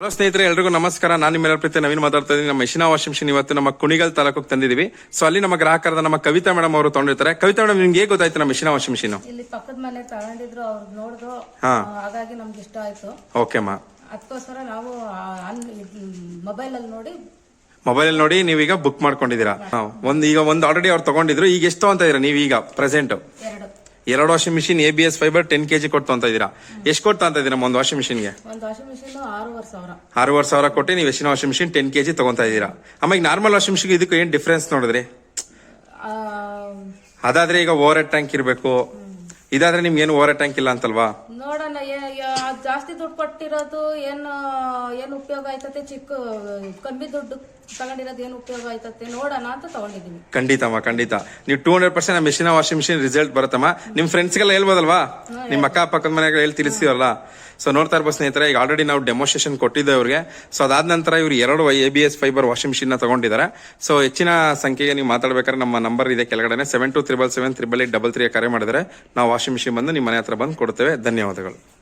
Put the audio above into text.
Hello ಸ್ನೇಹಿತರೆ ಎಲ್ರಿಗೂ ನಮಸ್ಕಾರ. ನಾನು ನಿಮ್ಮೆಲ್ಲರ ಪ್ರೀತಿ ನವೀನ್ ಮಾತಾಡ್ತಾ ಇದ್ದೀನಿ. ನಮ್ಮ ಮೆಷಿನ ವಾಷಿಂಗ್ ಮಿಷಿನ್ ಇವತ್ತು ನಮ್ಮ ಕುಣಿಗಲ್ ತಾಲೂಕಿಗೆ ತಂದಿದ್ದೀವಿ ಸೊ ಅಲ್ಲಿ ನಮ್ಮ ಗ್ರಾಹಕರಾದ ನಮ್ಮ ಕವಿತಾ ಮೇಡಮ್ ಅವರು ತಗೊಂಡಿರ್ತಾರೆ. ಕವಿತಾ ಮೇಡಮ್ ನಿಮ್ಗೆ ಹೇಗೆ ಗೊತ್ತಾಯ್ತು ನಮ್ಮ ಮೆಷಿನ ವಾಷಿಂಗ್ ಮಿಷಿನ್? ಇಲ್ಲಿ ಪಕ್ಕದ ಮನೆ ತಗೊಂಡಿದ್ರು ಅವ್ರು ನೋಡಿದ್ರು ಹಾ. ಹಾಗಾಗಿ ನಮ್ಗೆ ಇಷ್ಟ ಆಯ್ತು. ಓಕೆ ಮಾ. ಅದಕ್ಕೋಸ್ಕರ ನಾವು ಮೊಬೈಲ್ ಅಲ್ಲಿ ನೋಡಿ. ಮೊಬೈಲ್ ನೋಡಿ ನೀವೀಗ ಬುಕ್ ಮಾಡ್ಕೊಂಡಿದ್ದೀರಾ. ಹಾ, ಒಂದ್ ಈಗ ಒಂದು ಆಲ್ರೆಡಿ ಅವ್ರು ತಗೊಂಡಿದ್ರು. ಈಗ ಎಷ್ಟು ಅಂತ ಇದೀರಾ ನೀವೀಗ ಪ್ರೆಸೆಂಟ್ ಎರಡು. ಎರಡು washing machine A B S fibre ten KG ಕೊಟ್ಟು ಅಂತ ಇದ್ದೀರಾ? ಎಷ್ಟು ಕೊಟ್ಟು ಅಂತ ಇದೀರಾ ಒಂದು ವಾಷಿಂಗ್ ಮಿಷಿನ್ಗೆ? ಒಂದು ವಾಷಿಂಗ್ ಮಿಷಿನ್ ಆರೂವರೆ ಸಾವಿರ. ಆರೂವರೆ ಸಾವಿರ ಕೊಟ್ಟು ನೀವು ಎಷ್ಟಿನ ವಾಷಿಂಗ್ ಮಿಷಿನ್ ಟೆನ್ ಕೆಜಿ ತಗೊಂತಾ ಇದೀರಾ ಆಮೇಲೆ ನಾರ್ಮಲ್ ವಾಷಿಂಗ್ ಮಿಷಿನ್ ಇದಕ್ಕೆ ಏನ್ ಡಿಫ್ರೆನ್ಸ್ ನೋಡಿದ್ರಿ? ಅದಾದ್ರೆ ಈಗ ಓವರ್ ಟ್ಯಾಂಕ್ ಇರಬೇಕು ಇದಾದ್ರೆ ನಿಮ್ಗೆ ಏನು ಓವರ್ ಟ್ಯಾಂಕ್ ಇಲ್ಲ ಅಂತಲ್ವಾ? ನೋಡೋಣ ಏ- ಯಾ- ಜಾಸ್ತಿ ದುಡ್ಡು ಕೊಟ್ಟಿರೋದು ಏನು ಏನು ಉಪಯೋಗ ಆಯ್ತತೆ? ಚಿಕ್ಕ ಕಮ್ಮಿ ದುಡ್ಡು ತಗೊಂಡಿರೋದು ಏನು ಉಪಯೋಗ ಆಯ್ತತೆ? ನೋಡೋಣ ಅಂತ ತಗೊಂಡಿದೀನಿ ಖಂಡಿತಮ್ಮ ಖಂಡಿತ. ನೀವು two hundred percent machine washing machine result ಬರುತ್ತಮ್ಮ. ನಿಮ್ ಫ್ರೆಂಡ್ಸ್ಗೆಲ್ಲ ಹೇಳ್ಬೋದಲ್ವಾ? ನಿಮ್ಮ ಅಕ್ಕ ಪಕ್ಕದ ಮನೆಗೆ ಹೇಳಿ ತಿಳಿಸ್ತೀವಲ್ಲ? ಸೊ ನೋಡ್ತಾ ಇರ್ಬೋದು ಸ್ನೇಹಿತರೆ ಈಗ ಆಲ್ರೆಡಿ ನಾವು ಡೆಮೋಸ್ಟ್ರೇಷನ್ ಕೊಟ್ಟಿದ್ದೆ ಅವ್ರಿಗೆ. ಸೊ ಅದಾದ ನಂತರ ಇವ್ರು ಎರಡು A B S fibre washing ಮಿಷಿನ್ನ ತಗೊಂಡಿದ್ದಾರೆ. ಸೊ ಹೆಚ್ಚಿನ ಸಂಖ್ಯೆಗೆ ನೀವು ಮಾತಾಡ್ಬೇಕಾದ್ರೆ ನಮ್ಮ ನಂಬರ್ ಇದೆ ಕೆಳಗಡೆ seven two triple seven triple eight double three ಕರೆ ಮಾಡಿದ್ರೆ ನಾವು ವಾಷಿಂಗ್ ಬಂದು ನಿಮ್ಮ ಮನೆ ಹತ್ರ ಬಂದು ಕೊಡ್ತೇವೆ ಧನ್ಯವಾದಗಳು